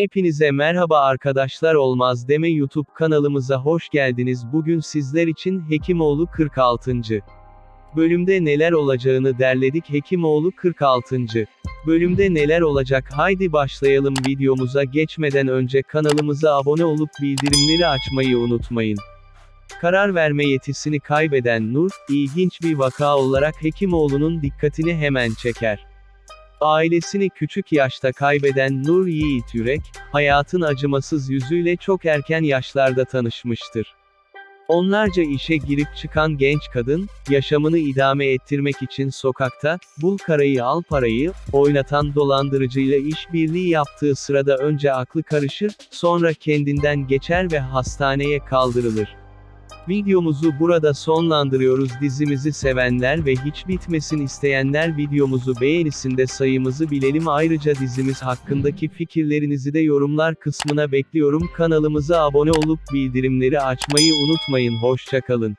Hepinize merhaba arkadaşlar olmaz deme YouTube kanalımıza hoş geldiniz. Bugün sizler için Hekimoğlu 46. bölümde neler olacağını derledik. Hekimoğlu 46. bölümde neler olacak? Haydi başlayalım videomuza geçmeden önce kanalımıza abone olup bildirimleri açmayı unutmayın. Karar verme yetisini kaybeden Nur, ilginç bir vaka olarak Hekimoğlu'nun dikkatini hemen çeker. Ailesini küçük yaşta kaybeden Nur Yiğit Yürek, hayatın acımasız yüzüyle çok erken yaşlarda tanışmıştır. Onlarca işe girip çıkan genç kadın, yaşamını idame ettirmek için sokakta, bul karayı al parayı, oynatan dolandırıcıyla işbirliği yaptığı sırada önce aklı karışır, sonra kendinden geçer ve hastaneye kaldırılır. Videomuzu burada sonlandırıyoruz. Dizimizi sevenler ve hiç bitmesin isteyenler videomuzu beğenisinde sayımızı bilelim. Ayrıca dizimiz hakkındaki fikirlerinizi de yorumlar kısmına bekliyorum. Kanalımıza abone olup bildirimleri açmayı unutmayın. Hoşçakalın.